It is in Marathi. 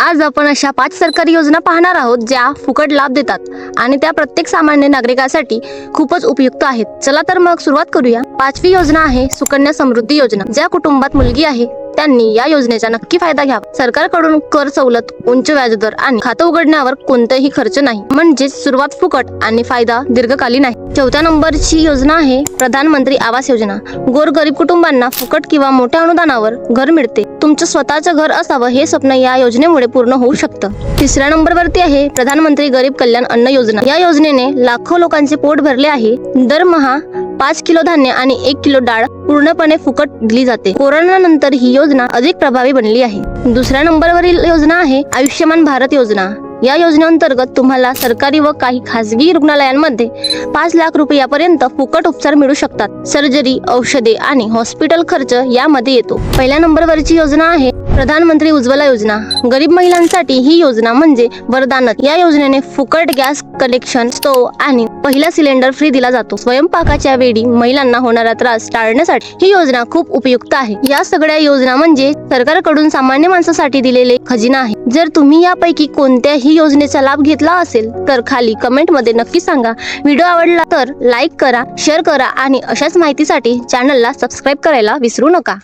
आज आपण अशा पाच सरकारी योजना पाहणार आहोत ज्या फुकट लाभ देतात आणि त्या प्रत्येक सामान्य नागरिकासाठी खूपच उपयुक्त आहेत. चला तर मग सुरुवात करूया. पाचवी योजना आहे सुकन्या समृद्धी योजना. ज्या कुटुंबात मुलगी आहे त्यांनी या योजनेचा नक्की फायदा घ्यावा. सरकारकडून कर सवलत उंच व्याजदर आणि खातं उघडण्यावर कोणताही खर्च नाही. म्हणजेच सुरुवात फुकट आणि फायदा दीर्घकालीन आहे. चौथ्या नंबरची योजना आहे प्रधानमंत्री आवास योजना. गोरगरीब कुटुंबांना फुकट किंवा मोठ्या अनुदानावर घर मिळते. तुमचं स्वतःचं घर असावं हे स्वप्न या योजनेमुळे पूर्ण होऊ शकतं. तिसऱ्या नंबरवरती आहे प्रधानमंत्री गरीब कल्याण अन्न योजना. या योजनेने लाखो लोकांचे पोट भरले आहे. दरमहा पाच किलो धान्य आणि एक किलो डाळ पूर्णपणे फुकट दिली जाते. कोरोना नंतर ही योजना अधिक प्रभावी बनली आहे. दुसऱ्या नंबरवरील योजना आहे आयुष्यमान भारत योजना. या योजनेअंतर्गत तुम्हाला सरकारी व काही खासगी रुग्णालयांमध्ये पाच लाख रुपयापर्यंत फुकट उपचार मिळू शकतात. सर्जरी औषधे आणि हॉस्पिटल खर्च यामध्ये येतो. पहिल्या नंबरवरची योजना आहे प्रधानमंत्री उज्ज्वला योजना. गरीब महिलांसाठी ही योजना म्हणजे वरदानच. या योजनेने फुकट गॅस कनेक्शन स्टोव आणि पहिला सिलेंडर फ्री दिला जातो. स्वयंपाकाच्या वेळी महिलांना होणारा त्रास टाळण्यासाठी ही योजना खूप उपयुक्त आहे. या सगळ्या योजना म्हणजे सरकारकडून सामान्य माणसासाठी दिलेले खजिना आहे. जर तुम्ही यापैकी कोणत्याही योजनेचा लाभ घेतला असेल तर खाली कमेंटमध्ये नक्की सांगा. व्हिडिओ आवडला तर लाईक करा शेअर करा आणि अशाच माहितीसाठी चॅनलला सबस्क्राईब करायला विसरू नका.